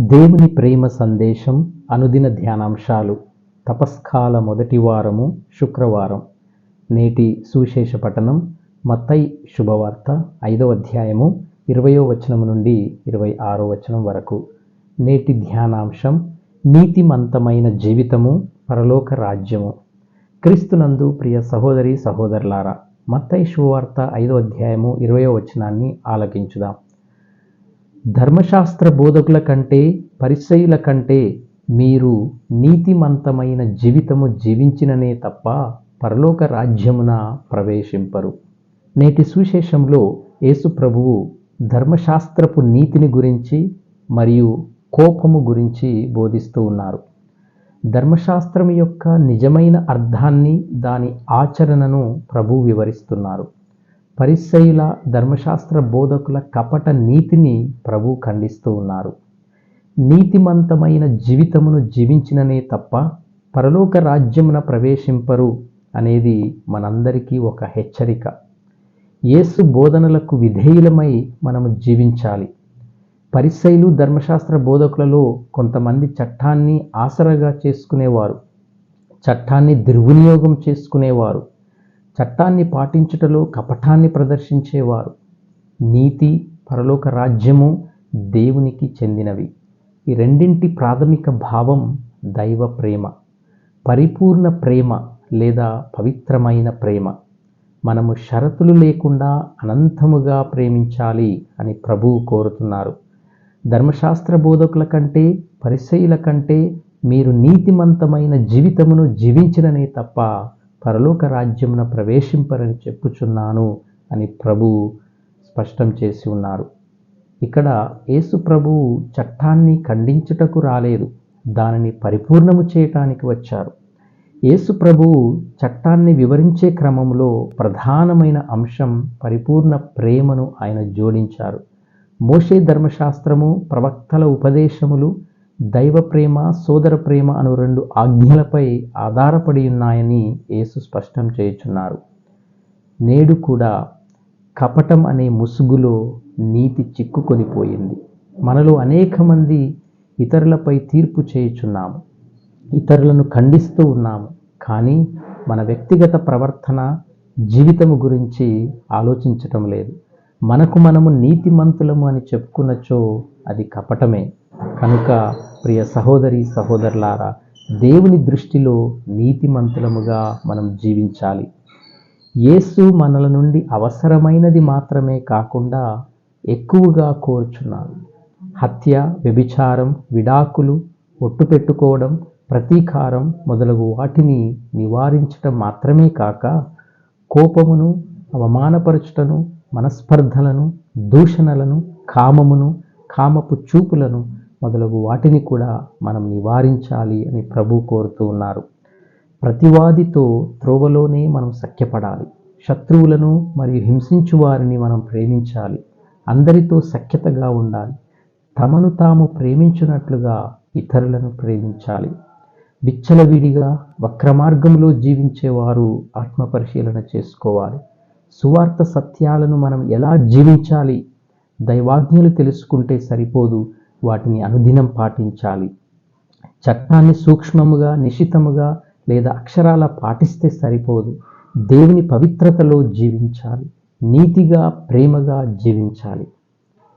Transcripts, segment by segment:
దేవుని ప్రేమ సందేశం అనుదిన ధ్యానాంశాలు తపస్కాల మొదటి వారము శుక్రవారం. నేటి సువిశేష పఠనం మత్తై శుభవార్త ఐదవ అధ్యాయము ఇరవయో వచనం నుండి ఇరవై ఆరో వచనం వరకు. నేటి ధ్యానాంశం నీతిమంతమైన జీవితము పరలోక రాజ్యము. క్రీస్తునందు ప్రియ సహోదరి సహోదరులారా మత్తై శుభవార్త ఐదవ అధ్యాయము ఇరవయో వచనాన్ని ఆలకించుదాం. ధర్మశాస్త్ర బోధకుల కంటే పరిచయుల కంటే మీరు నీతిమంతమైన జీవితము జీవించిననే తప్ప పరలోక రాజ్యమున ప్రవేశింపరు. నేటి సువిశేషంలో యేసు ప్రభువు ధర్మశాస్త్రపు నీతిని గురించి మరియు కోపము గురించి బోధిస్తూ ఉన్నారు. ధర్మశాస్త్రం యొక్క నిజమైన అర్థాన్ని దాని ఆచరణను ప్రభు వివరిస్తున్నారు. పరిశైల ధర్మశాస్త్ర బోధకుల కపట నీతిని ప్రభు ఖండిస్తూ ఉన్నారు. నీతిమంతమైన జీవితమును జీవించిననే తప్ప పరలోక రాజ్యమున ప్రవేశింపరు అనేది మనందరికీ ఒక హెచ్చరిక. యేసు బోధనలకు విధేయులమై మనము జీవించాలి. పరిశైలు ధర్మశాస్త్ర బోధకులలో కొంతమంది చట్టాన్ని ఆసరగా చేసుకునేవారు చట్టాన్ని దుర్వినియోగం చేసుకునేవారు చట్టాన్ని పాటించుటలో కపటాన్ని ప్రదర్శించేవారు. నీతి పరలోక రాజ్యము దేవునికి చెందినవి. ఈ రెండింటి ప్రాథమిక భావం దైవ ప్రేమ. పరిపూర్ణ ప్రేమ లేదా పవిత్రమైన ప్రేమ. మనము షరతులు లేకుండా అనంతముగా ప్రేమించాలి అని ప్రభువు కోరుతున్నారు. ధర్మశాస్త్ర బోధకుల కంటే పరిచయుల కంటే మీరు నీతిమంతమైన జీవితమును జీవించిననే తప్ప పరలోక రాజ్యమున ప్రవేశింపరని చెప్పుచున్నాను అని ప్రభు స్పష్టం చేసి ఉన్నారు. ఇక్కడ యేసు ప్రభువు చట్టాన్ని ఖండించుటకు రాలేదు. దానిని పరిపూర్ణము చేయటానికి వచ్చారు. యేసు ప్రభువు చట్టాన్ని వివరించే క్రమంలో ప్రధానమైన అంశం పరిపూర్ణ ప్రేమను ఆయన జోడించారు. మోషే ధర్మశాస్త్రము ప్రవక్తల ఉపదేశములు దైవ ప్రేమ సోదర ప్రేమ అను రెండు ఆజ్ఞలపై ఆధారపడి ఉన్నాయని యేసు స్పష్టం చేయుచున్నారు. నేడు కూడా కపటం అనే ముసుగులో నీతి చిక్కుకొనిపోయింది మనలో అనేక మంది ఇతరులపై తీర్పు చేయుచున్నాము. ఇతరులను ఖండిస్తూ ఉన్నాము. కానీ మన వ్యక్తిగత ప్రవర్తన జీవితము గురించి ఆలోచించటం లేదు. మనకు మనము నీతిమంతులము అని చెప్పుకున్నచో అది కపటమే. కనుక ప్రియ సహోదరి సహోదరులారా దేవుని దృష్టిలో నీతిమంతులముగా మనం జీవించాలి. యేసు మనల నుండి అవసరమైనది మాత్రమే కాకుండా ఎక్కువగా కోరుచున్నారు హత్య వ్యభిచారం విడాకులు ఒట్టు పెట్టుకోవడం ప్రతీకారం మొదలగు వాటిని నివారించటం మాత్రమే కాక కోపమును అవమానపరచుటను మనస్పర్ధలను దూషణలను కామమును కామపు చూపులను మొదలగు వాటిని కూడా మనం నివారించాలి అని ప్రభు కోరుతూ ఉన్నారు. ప్రతివాదితో త్రోవలోనే మనం సఖ్యపడాలి. శత్రువులను మరియు హింసించు వారిని మనం ప్రేమించాలి. అందరితో సఖ్యతగా ఉండాలి. తమను తాము ప్రేమించినట్లుగా ఇతరులను ప్రేమించాలి. విచ్చలవిడిగా వక్రమార్గంలో జీవించేవారు ఆత్మపరిశీలన చేసుకోవాలి. సువార్త సత్యాలను మనం ఎలా జీవించాలి? దైవాజ్ఞలు తెలుసుకుంటే సరిపోదు. వాటిని అనుదినం పాటించాలి. చట్టాన్ని సూక్ష్మముగా నిశితముగా లేదా అక్షరాల పాటిస్తే సరిపోదు. దేవుని పవిత్రతలో జీవించాలి. నీతిగా ప్రేమగా జీవించాలి.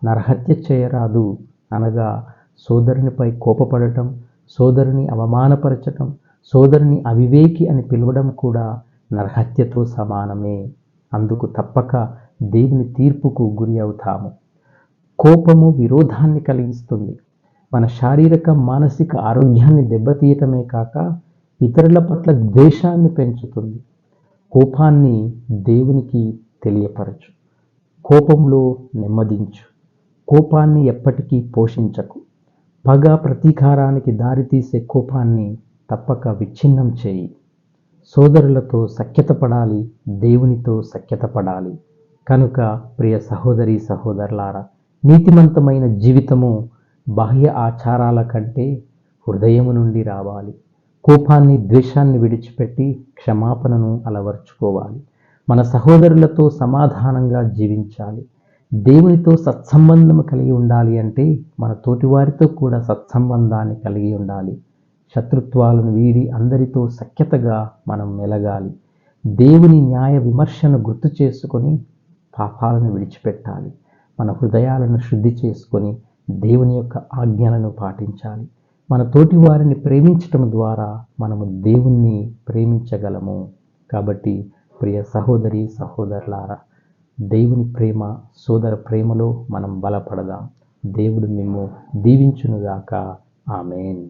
నరహత్య చేయరాదు. అనగా సోదరునిపై కోపపడటం సోదరుని అవమానపరచటం సోదరుని అవివేకి అని పిలవడం కూడా నరహత్యతో సమానమే. అందుకు తప్పక దేవుని తీర్పుకు గురి అవుతాము. కోపము విరోధాన్ని కలిగిస్తుంది. మన శారీరక మానసిక ఆరోగ్యాన్ని దెబ్బతీయటమే కాక ఇతరుల పట్ల ద్వేషాన్ని పెంచుతుంది. కోపాన్ని దేవునికి తెలియపరచు. కోపంలో నెమ్మదించు. కోపాన్ని ఎప్పటికీ పోషించకు. పగ ప్రతీకారానికి దారితీసే కోపాన్ని తప్పక విచ్ఛిన్నం చేయి. సోదరులతో సఖ్యత పడాలి దేవునితో సఖ్యత పడాలి కనుక ప్రియ సహోదరి సహోదరులారా నీతిమంతమైన జీవితము బాహ్య ఆచారాల కంటే హృదయము నుండి రావాలి. కోపాన్ని ద్వేషాన్ని విడిచిపెట్టి క్షమాపణను అలవర్చుకోవాలి. మన సహోదరులతో సమాధానంగా జీవించాలి. దేవునితో సత్సంబంధం కలిగి ఉండాలి అంటే మన తోటివారితో కూడా సత్సంబంధాన్ని కలిగి ఉండాలి. శత్రుత్వాలను వీడి అందరితో సఖ్యతగా మనం మెలగాలి. దేవుని న్యాయ విమర్శను గుర్తు చేసుకొని పాపాలను విడిచిపెట్టాలి. మన హృదయాలను శుద్ధి చేసుకొని దేవుని యొక్క ఆజ్ఞలను పాటించాలి. మన తోటి వారిని ప్రేమించటం ద్వారా మనము దేవుణ్ణి ప్రేమించగలము. కాబట్టి ప్రియ సహోదరి సహోదరులారా దేవుని ప్రేమ సోదర ప్రేమలో మనం బలపడదాం. దేవుడు మేము దీవించునుగాక. ఆమెన్.